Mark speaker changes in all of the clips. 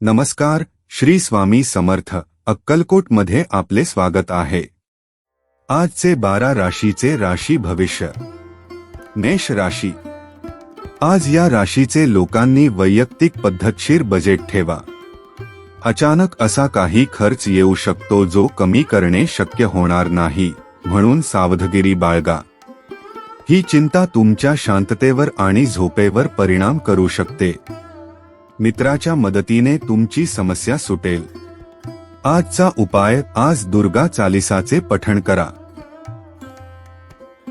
Speaker 1: नमस्कार श्री स्वामी समर्थ अक्कलकोटमध्ये आपले स्वागत आहे. आजचे बारा राशीचे राशी भविष्य. मेष राशी. आज या राशीचे लोकांनी वैयक्तिक पद्धतशीर बजेट ठेवा. अचानक असा काही खर्च येऊ शकतो जो कमी करणे शक्य होणार नाही म्हणून सावधगिरी बाळगा. ही चिंता तुमच्या शांततेवर आणि झोपेवर परिणाम करू शकते. मित्राच्या मदतीने तुमची समस्या सुटेल. आजचा उपाय आज दुर्गा चालिसाचे पठण करा.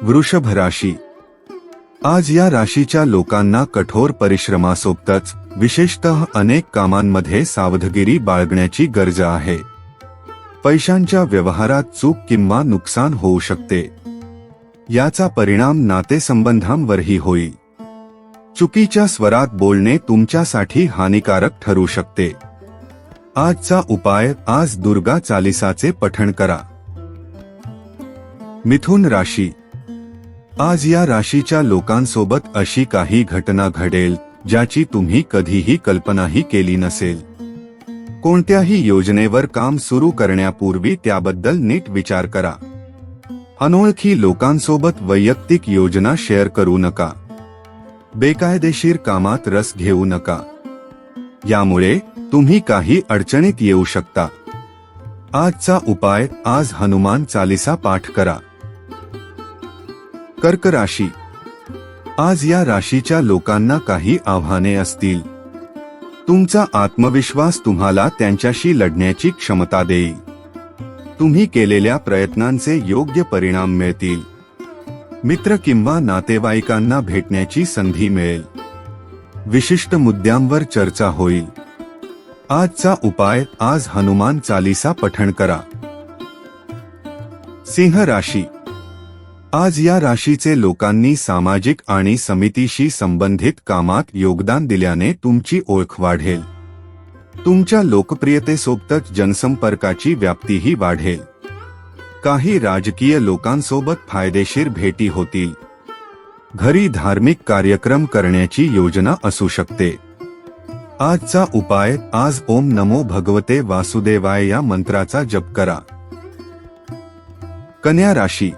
Speaker 1: वृषभ राशी. आज या राशीच्या लोकांना कठोर परिश्रमासोबतच विशेषतः अनेक कामांमध्ये सावधगिरी बाळगण्याची गरज आहे. पैशांच्या व्यवहारात चूक किंवा नुकसान होऊ शकते. याचा परिणाम नातेसंबंधांवरही होईल. चुकीच्या स्वरात बोलणे तुमच्यासाठी हानिकारक ठरू शकते. आजचा उपाय आज दुर्गा चालिसाचे पठण करा. मिथुन राशी. आज या राशीच्या लोकांसोबत अशी काही घटना घडेल ज्याची तुम्ही कधीही कल्पनाही केली नसेल. कोणत्याही योजनेवर काम सुरू करण्यापूर्वी त्याबद्दल नीट विचार करा. अनोळखी लोकांसोबत वैयक्तिक योजना शेअर करू नका. बेकायदेशीर कामात रस घेऊ नका. यामुळे तुम्ही काही अडचणीत येऊ शकता. आजचा उपाय आज हनुमान चालिसा पाठ करा. कर्क राशी. आज या राशीच्या लोकांना काही आव्हाने असतील. तुमचा आत्मविश्वास तुम्हाला त्यांच्याशी लढण्याची क्षमता देईल. तुम्ही केलेल्या प्रयत्नांचे योग्य परिणाम मिळतील. मित्र किंवा नातेवाईकांना भेटण्याची संधी मिळेल. विशिष्ट मुद्द्यांवर चर्चा होईल. आजचा उपाय आज हनुमान चालीसा पठण करा. सिंह राशी. आज या राशीचे लोकांनी सामाजिक आणि समितीशी संबंधित कामात योगदान दिल्याने तुमची ओळख वाढेल. तुमच्या लोकप्रियतेसोबतच जनसंपर्काची व्याप्तीही वाढेल. काही राजकीय लोकांसोबत फायदेशीर भेटी होतील. घरी धार्मिक कार्यक्रम करण्याची योजना असू शकते. आजचा उपाय आज ओम नमो भगवते वासुदेवाय या मंत्राचा जप करा. कन्या राशी.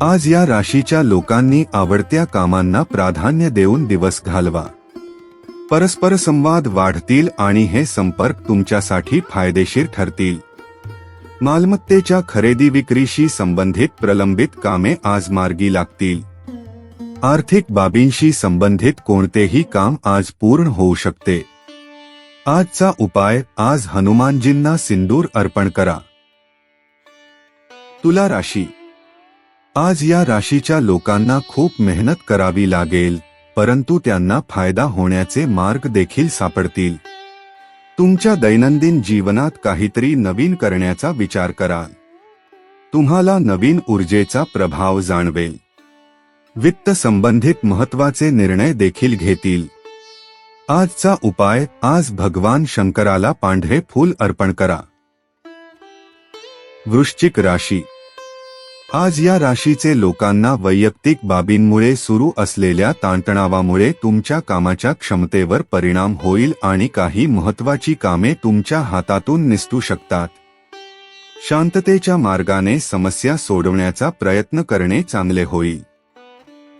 Speaker 1: आज या राशीच्या लोकांनी आवडत्या कामांना प्राधान्य देऊन दिवस घालवा. परस्पर संवाद वाढतील आणि हे संपर्क तुमच्यासाठी फायदेशीर ठरतील. मालमत्तेच्या खरेदी विक्रीशी संबंधित प्रलंबित कामे आज मार्गी लागतील. आर्थिक बाबींशी संबंधित कोणतेही काम आज पूर्ण होऊ शकते. आजचा उपाय आज हनुमानजींना सिंदूर अर्पण करा. तुला राशी. आज या राशीच्या लोकांना खूप मेहनत करावी लागेल परंतु त्यांना फायदा होण्याचे मार्ग देखील सापडतील. तुमच्या दैनंदिन जीवनात काहीतरी नवीन करण्याचा विचार कराल. तुम्हाला नवीन ऊर्जेचा प्रभाव जाणवेल. वित्त संबंधित महत्त्वाचे निर्णय देखील घेतील. आजचा उपाय आज भगवान शंकराला पांढरे फूल अर्पण करा. वृश्चिक राशी आज या राशीचे लोकांना वैयक्तिक बाबींमुळे सुरू असलेल्या ताणतणावामुळे तुमच्या कामाच्या क्षमतेवर परिणाम होईल आणि काही महत्वाची कामे तुमच्या हातातून निसटू शकतात. शांततेच्या मार्गाने समस्या सोडवण्याचा प्रयत्न करणे चांगले होईल.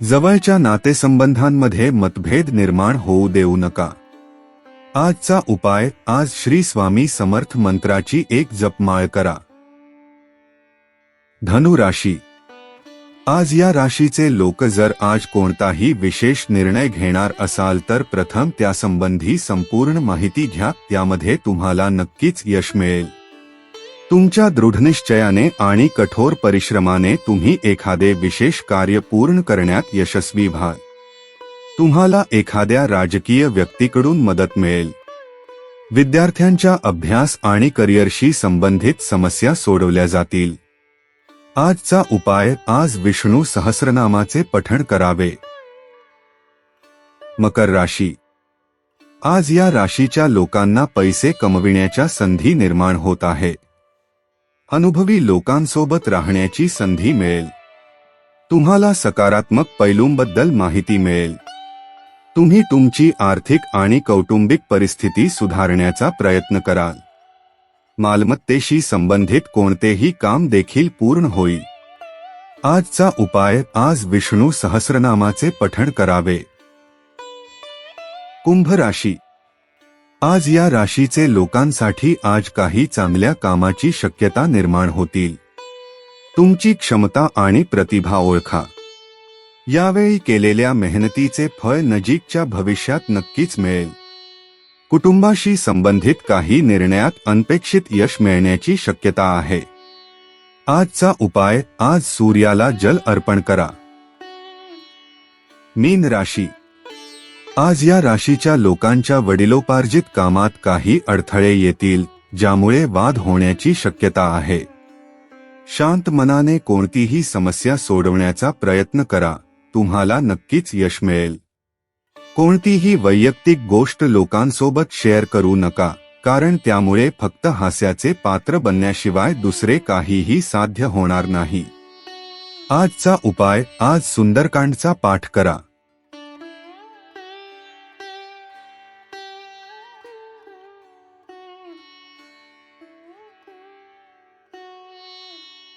Speaker 1: जवळच्या नातेसंबंधांमध्ये मतभेद निर्माण होऊ देऊ नका. आजचा उपाय आज श्री स्वामी समर्थ मंत्राची एक जपमाळ करा. धनु राशी. आज या राशीचे लोक जर आज कोणताही विशेष निर्णय घेणार असाल तर प्रथम त्यासंबंधी संपूर्ण माहिती घ्या त्यामध्ये तुम्हाला नक्कीच यश मिळेल. तुमच्या दृढनिश्चयाने आणि कठोर परिश्रमाने तुम्ही एखादे विशेष कार्य पूर्ण करण्यात यशस्वी व्हाल. तुम्हाला एखाद्या राजकीय व्यक्तीकडून मदत मिळेल. विद्यार्थ्यांच्या अभ्यास आणि करिअरशी संबंधित समस्या सोडवल्या जातील. आजचा उपाय आज विष्णू सहस्रनामाचे पठण करावे. मकर राशी. आज या राशीच्या लोकांना पैसे कमविण्याच्या संधी निर्माण होत आहे. अनुभवी लोकांसोबत राहण्याची संधी मिळेल. तुम्हाला सकारात्मक पैलूंबद्दल माहिती मिळेल. तुम्ही तुमची आर्थिक आणि कौटुंबिक परिस्थिती सुधारण्याचा प्रयत्न कराल. मालमत्तेशी संबंधित कोणतेही काम देखील पूर्ण होईल. आजचा उपाय आज विष्णू सहस्रनामाचे पठण करावे. कुंभ राशी. आज या राशीचे लोकांसाठी आज काही चांगल्या कामाची शक्यता निर्माण होतील. तुमची क्षमता आणि प्रतिभा ओळखा. यावेळी केलेल्या मेहनतीचे फळ नजीकच्या भविष्यात नक्कीच मिळेल. कुटुंबाशी संबंधित काही निर्णयात अनपेक्षित यश मिळण्याची शक्यता आहे. आजचा उपाय आज सूर्याला जल अर्पण करा. मीन राशी. आज या राशीच्या लोकांच्या वडिलोपार्जित कामात काही अडथळे येतील ज्यामुळे वाद होण्याची शक्यता आहे. शांत मनाने कोणतीही समस्या सोडवण्याचा प्रयत्न करा तुम्हाला नक्कीच यश मिळेल. कोणतीही वैयक्तिक गोष्ट लोकांसोबत शेअर करू नका कारण त्यामुळे फक्त हास्याचे पात्र बनण्याशिवाय दुसरे काहीही साध्य होणार नाही. आजचा उपाय आज सुंदरकांडचा पाठ करा.